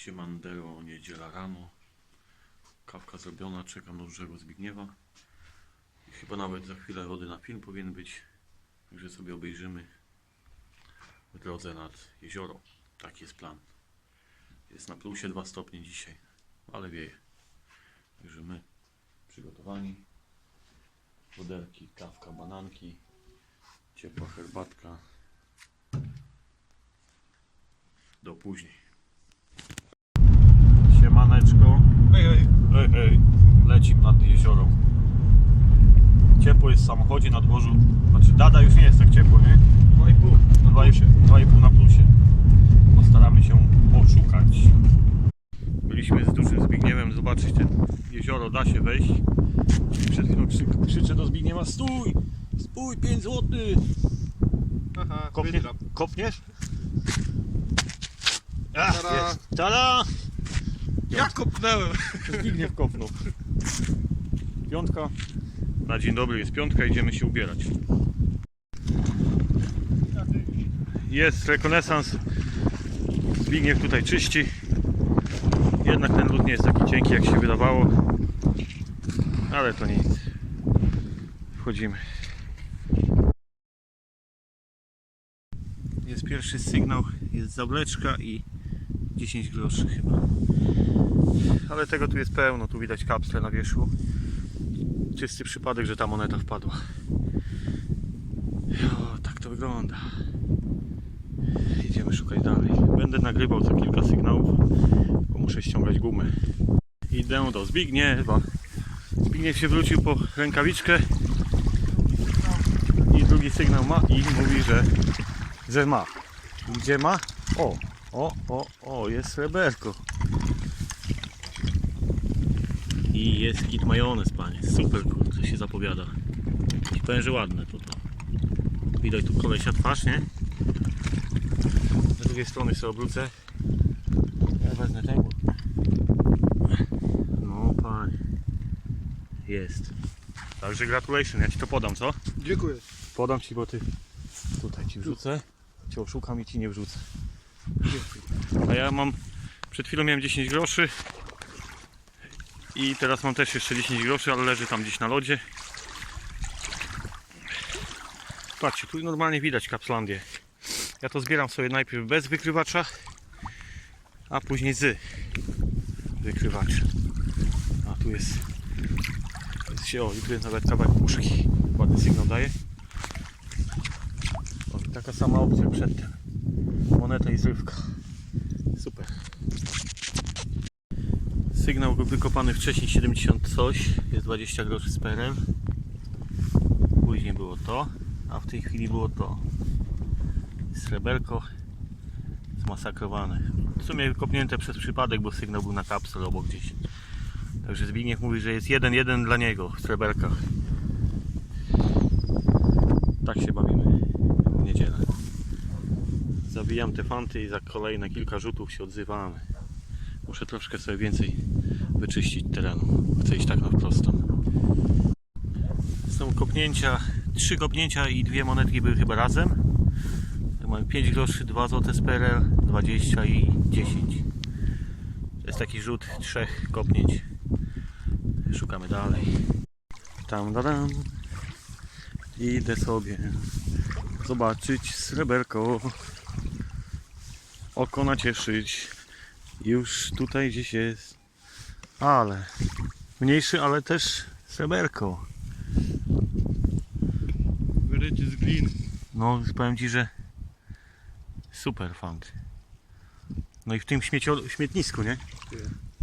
Siemandero, niedziela rano. Kawka zrobiona, czekam na dużego Zbigniewa. I chyba nawet za chwilę rody na film powinien być. Także sobie obejrzymy w drodze nad jezioro. Taki jest plan. Jest na plusie 2 stopnie dzisiaj, ale wieje. Także my przygotowani. Woderki, kawka, bananki, ciepła herbatka. Do później. Siemaneczko. Hej, hej. Hej, hej. Lecim nad jezioro. Ciepło jest w samochodzie na dworzu. Znaczy dada już nie jest tak ciepło, nie? 2,5. No 2,5 na plusie. Postaramy się poszukać. Byliśmy z dużym Zbigniewem zobaczyć te jezioro, da się wejść. Przed chwilą krzyk, krzyczę do Zbigniewa, stój! Stój, 5 zł! Aha, Kopnie, kopniesz? Ach, jest. Tada! Ja kopnąłem. Zbigniew kopnął. Piątka. Na dzień dobry jest piątka, idziemy się ubierać. Jest rekonesans. Zbigniew tutaj czyści. Jednak ten lód nie jest taki cienki jak się wydawało. Ale to nic. Wchodzimy. Jest pierwszy sygnał, jest zawleczka i 10 groszy chyba. Ale tego tu jest pełno, tu widać kapsle na wierzchu. Czysty przypadek, że ta moneta wpadła. O, tak to wygląda. Idziemy szukać dalej. Będę nagrywał co kilka sygnałów, bo muszę ściągać gumę. Idę do Zbigniewa. Zbigniew się wrócił po rękawiczkę i drugi sygnał ma i mówi, że, że ma. Gdzie ma? O, o, o, o, jest sreberko. I jest kit majonez, panie. Super, kurczę, się zapowiada. Ci powiem, że ładne to to. Widać tu kolesia twarz, nie? Z drugiej strony sobie obrócę. Ja wezmę tego. No, panie. Jest. Także gratulation, ja ci to podam, co? Dziękuję. Podam ci, bo ty tutaj ci wrzucę. Cię oszukam i ci nie wrzucę. A ja mam, przed chwilą miałem 10 groszy. I teraz mam też jeszcze 10 groszy, ale leży tam gdzieś na lodzie. Patrzcie, tu normalnie widać Kapslandię. Ja to zbieram sobie najpierw bez wykrywacza, a później z wykrywacza. A tu jest, jest się, o i tu jest nawet kawałek puszki. Ładny sygnał daje. Taka sama opcja przedtem. Moneta i zrywka. Super. Sygnał był wykopany wcześniej 70 coś, jest 20 groszy z PRL. Później było to, a w tej chwili było to. Sreberko zmasakrowane. W sumie kopnięte przez przypadek, bo sygnał był na kapsel obok gdzieś. Także Zbigniew mówi, że jest 1-1 dla niego w sreberkach. Tak się bawimy w niedzielę. Zabijam te fanty i za kolejne kilka rzutów się odzywamy. Muszę troszkę sobie więcej wyczyścić terenu. Chcę iść tak na wprost. Są kopnięcia, trzy kopnięcia i dwie monetki były chyba razem. Mamy 5 groszy, 2 zł z PRL, 20 i 10. To jest taki rzut trzech kopnięć. Szukamy dalej. Tam, dadam. Idę sobie zobaczyć sreberko. Oko nacieszyć. Już tutaj gdzieś jest. Ale mniejszy, ale też sreberko. Wyrycie z glin. No, powiem ci, że super funk. No i w tym śmiecio, śmietnisku, nie?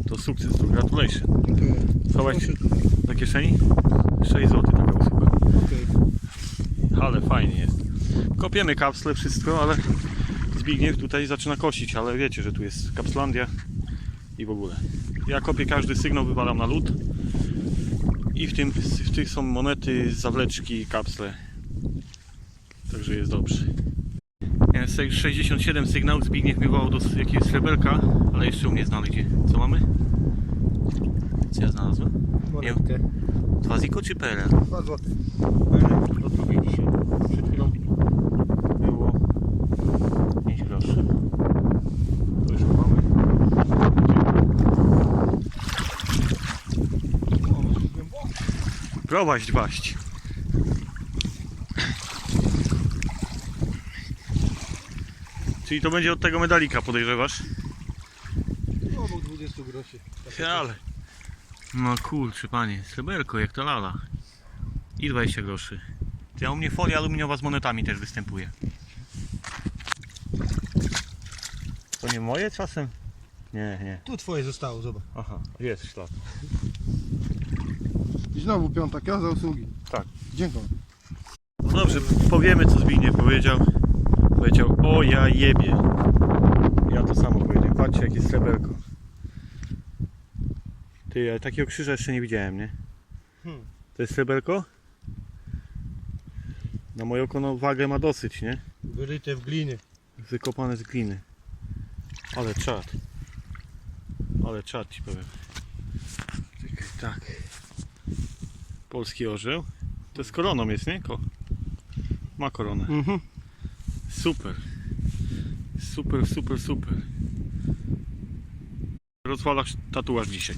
To sukces, to gratulation. Schować do kieszeni? 6 zł taka usługa. Ale fajnie jest. Kopiemy kapsle, wszystko, ale Zbigniew tutaj zaczyna kosić, ale wiecie, że tu jest Kapslandia i w ogóle. Ja kopię każdy sygnał, wywalam na lód i w tym w tych są monety, zawleczki, kapsle. Także jest dobrze. Jest 67 sygnałów, Zbigniew mi wołał do jakiegoś sreberka, ale jeszcze u mnie znaleźć. Co mamy? Co ja znalazłem? Monetkę. Dwa ziko czy PRL? 2 zł. Odpowiedzi dzisiaj. Przed chwilą było 5 groszy. To już mamy. Prowadź dwaść. Czyli to będzie od tego medalika, podejrzewasz? No, obok 20 groszy. Ale. No kurczę panie, sreberko jak to lala. I 20 groszy. Ja u mnie folia aluminiowa z monetami też występuje. To nie moje czasem? Nie, nie. Tu twoje zostało, zobacz. Aha, jest ślad. I znowu piątak, ja za usługi. Tak. Dziękuję. No dobrze, powiemy co Zbigniew powiedział. Powiedział, o ja jebie. Ja to samo powiedziałem. Patrzcie jakie sreberko. Ty, ja takiego krzyża jeszcze nie widziałem, nie? Hmm. To jest sreberko? Na moje oko no, wagę ma dosyć, nie? Wyryte w glinie. Wykopane z gliny. Ale czad. Ale czad ci powiem. Czekaj, tak. Polski orzeł. To z koroną jest, nie? Ko ma koronę. Mhm. Super. Super, super, super. Rozwalasz tatuaż dzisiaj.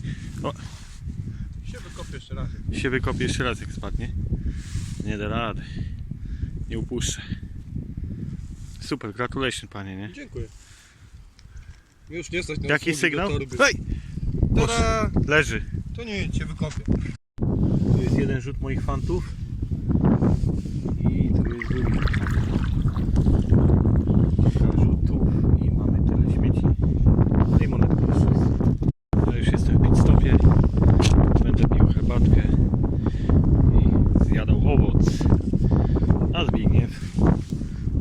Się wykopię jeszcze raz. Się wykopie jeszcze raz jak spadnie. Nie da rady. Nie upuszczę. Super, gratulation panie, nie? Dziękuję. Już nie stać na Jaki sygnał? Hej! Leży. To nie, cię wykopię. Jeden rzut moich fantów. I tu jest drugi. Rzutów i mamy tyle śmieci. No i. Ja już jestem w pit stopie. Będę pił herbatkę i zjadał owoc. A Zbigniew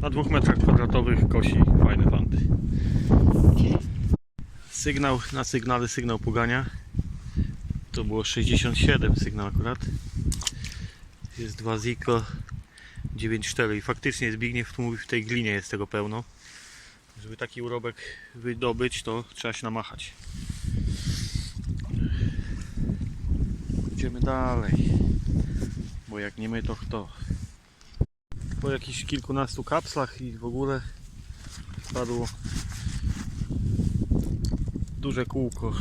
na dwóch metrach kwadratowych kosi fajne fanty. Sygnał na sygnale, sygnał pogania. To było 67 sygnał akurat. Jest 2 Ziko 9.4 i faktycznie Zbigniew mówi w tej glinie jest tego pełno. Żeby taki urobek wydobyć to trzeba się namachać. Idziemy dalej. Bo jak nie my to kto? Po jakichś kilkunastu kapslach i w ogóle spadło duże kółko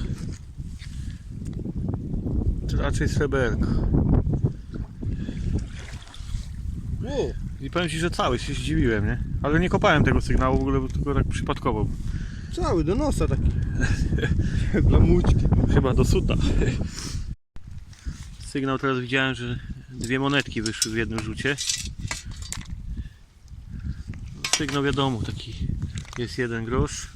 raczej sreberko. Wow, I powiem Ci, że cały się zdziwiłem, nie? Ale nie kopałem tego sygnału w ogóle, bo tylko tak przypadkowo. cały do nosa taki. Jak dla mućki. Chyba do suta. Sygnał teraz widziałem, że dwie monetki wyszły w jednym rzucie. Sygnał wiadomo, taki jest jeden grosz.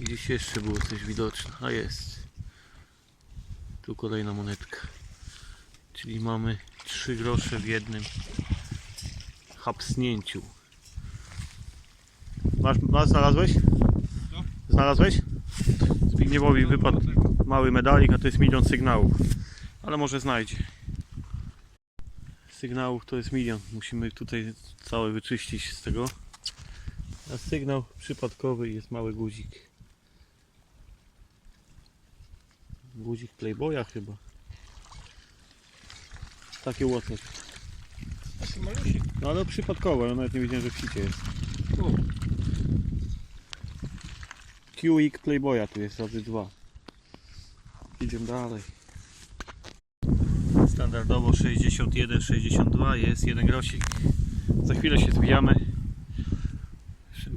I gdzieś jeszcze było coś widoczne. A jest. Tu kolejna monetka. Czyli mamy trzy grosze w jednym hapsnięciu. Masz, masz znalazłeś? No. Znalazłeś? Zbigniewowi wypadł mały medalik, a to jest milion sygnałów. Ale może znajdzie. Sygnałów to jest milion. Musimy tutaj całe wyczyścić z tego. A sygnał przypadkowy jest mały guzik. Guzik Playboya chyba. Takie łotle. Taki malusik. No ale przypadkowe, ja nawet nie wiedziałem, że w sicie jest. QX Playboya tu jest razy dwa. Idziemy dalej. Standardowo 61-62 jest jeden grosik. Za chwilę się zbijamy.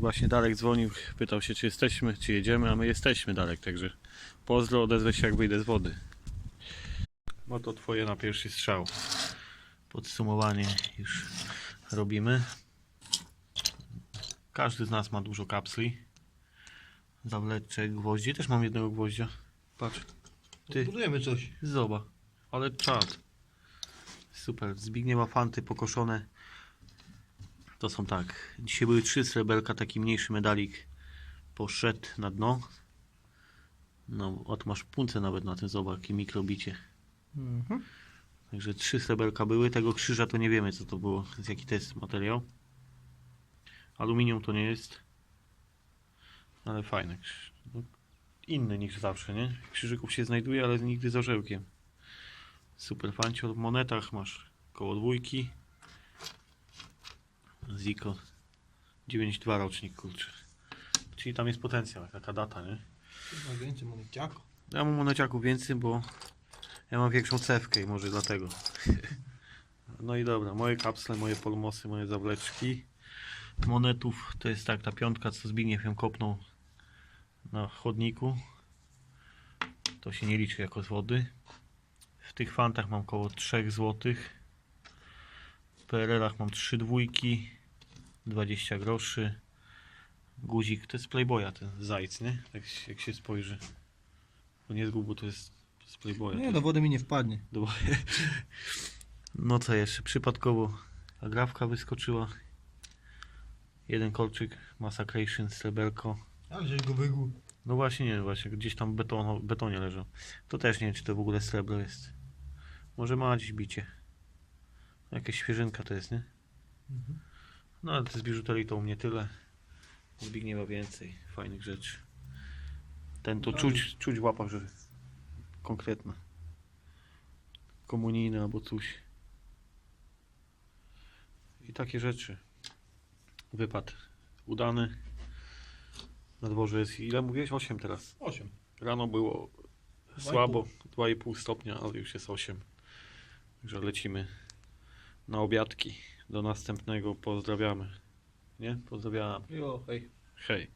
Właśnie Darek dzwonił, pytał się czy jesteśmy, czy jedziemy, a my jesteśmy Darek, także pozdro, odezwę się jak wyjdę z wody. No to twoje na pierwszy strzał. Podsumowanie już robimy. Każdy z nas ma dużo kapsli zawleczę gwoździe. Też mam jednego gwoździa. Patrz. Ty. budujemy coś. Zobacz. Ale czad. Super. Zbigniewa fanty pokoszone. To są tak. Dzisiaj były trzy sreberka, taki mniejszy medalik poszedł na dno. No, tu masz punce nawet na tym, zobacz, jakie mikrobicie. Mhm. Także trzy sreberka były. Tego krzyża to nie wiemy co to było, z jaki to jest materiał. Aluminium to nie jest. Ale fajny. krzyż. No, inny niż zawsze, nie? Krzyżyków się znajduje, ale nigdy z orzełkiem. Super fancio. W monetach masz koło dwójki. Ziko 9.2 rocznik, kurczę. Czyli tam jest potencjał, taka data, nie? Chyba więcej moneciako. Ja mam moneciaków więcej, bo Ja mam większą cewkę i może dlatego. No i dobra, moje kapsle, moje polmosy, moje zawleczki. Monetów to jest tak, ta piątka, co Zbigniew ją kopnął na chodniku. To się nie liczy jako z wody. W tych fantach mam około 3 zł. W PRL-ach mam 3 dwójki, 20 groszy. Guzik, to jest Playboya ten zajc, nie? Jak, się- jak się spojrzy. Bo nie zgub, bo to jest z Playboya. Nie, do wody mi nie wpadnie. Dobra. No co jeszcze? Przypadkowo agrafka wyskoczyła. Jeden kolczyk, Massacration, sreberko. Ale żeś go wygłup. No właśnie nie, właśnie gdzieś tam w beton, betonie leżał. To też nie wiem, czy to w ogóle srebro jest. Może ma dziś bicie. Jakaś świeżynka to jest, nie? No z biżuterii to u mnie tyle. Zbigniewa więcej fajnych rzeczy. Ten to czuć, czuć w łapach, że konkretna. Komunijny albo coś. I takie rzeczy. Wypad udany. Na dworze jest ile mówiłeś? 8 teraz. 8. Rano było słabo, 2,5 stopnia, ale już jest 8. Także lecimy na obiadki. Do następnego pozdrawiamy. Nie? Pozdrawiam. Jo, hej. Hej.